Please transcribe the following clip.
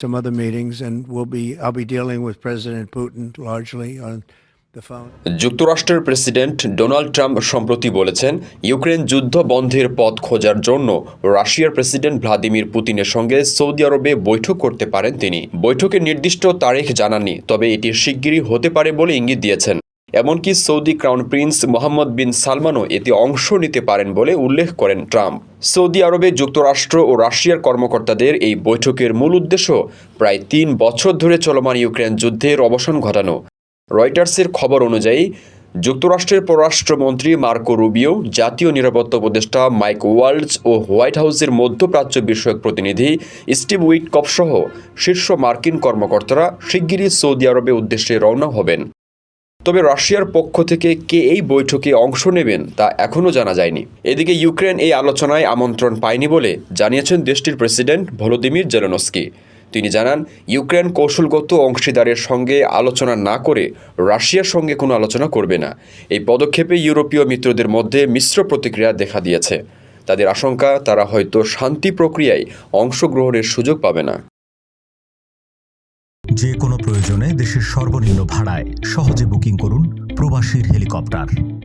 some other meetings, and we'll be I'll be dealing with President Putin largely on যুক্তরাষ্ট্রের president Donald Trump সম্প্রতি বলেছেন Ukraine যুদ্ধ বন্ধের পথ খোঁজার জন্য রাশিয়ার প্রেসিডেন্ট ভ্লাদিমির পুতিনের সঙ্গে সৌদি আরবে বৈঠক করতে পারেন তিনি। বৈঠকের নির্দিষ্ট তারিখ জানাননি তবে এটি শিগগিরই হতে পারে বলে ইঙ্গিত দিয়েছেন। এমনকি Saudi crown prince Mohammed bin সালমানও এতে অংশ নিতে পারেন বলে উল্লেখ করেন ট্রাম্প। সৌদি আরবে যুক্তরাষ্ট্র ও রাশিয়ার কর্মকর্তাদের এই বৈঠকের মূল উদ্দেশ্য প্রায় তিন বছর ধরে চলমান ইউক্রেন যুদ্ধের অবসান ঘটানো। রয়টার্সের খবর অনুযায়ী, যুক্তরাষ্ট্রের পররাষ্ট্রমন্ত্রী মার্কো রুবিও, জাতীয় নিরাপত্তা উপদেষ্টা মাইক ওয়ার্লস ও হোয়াইট হাউসের মধ্যপ্রাচ্য বিষয়ক প্রতিনিধি স্টিভ উইটকপ সহ শীর্ষ মার্কিন কর্মকর্তারা শিগগিরই সৌদি আরবে উদ্দেশ্যে রওনা হবেন। তবে রাশিয়ার পক্ষ থেকে কে এই বৈঠকে অংশ নেবেন তা এখনও জানা যায়নি। এদিকে ইউক্রেন এই আলোচনায় আমন্ত্রণ পায়নি বলে জানিয়েছেন দেশটির প্রেসিডেন্ট ভলোদিমির জেলেনস্কি। তিনি জানান, ইউক্রেন কৌশলগত অংশীদারের সঙ্গে আলোচনা না করে রাশিয়ার সঙ্গে কোনো আলোচনা করবে না। এই পদক্ষেপে ইউরোপীয় মিত্রদের মধ্যে মিশ্র প্রতিক্রিয়া দেখা দিয়েছে। তাদের আশঙ্কা, তারা হয়তো শান্তি প্রক্রিয়ায় অংশগ্রহণের সুযোগ পাবে না। যে কোনো প্রয়োজনে দেশের সর্বনিম্ন ভাড়ায় সহজে বুকিং করুন প্রবাসীর হেলিকপ্টার।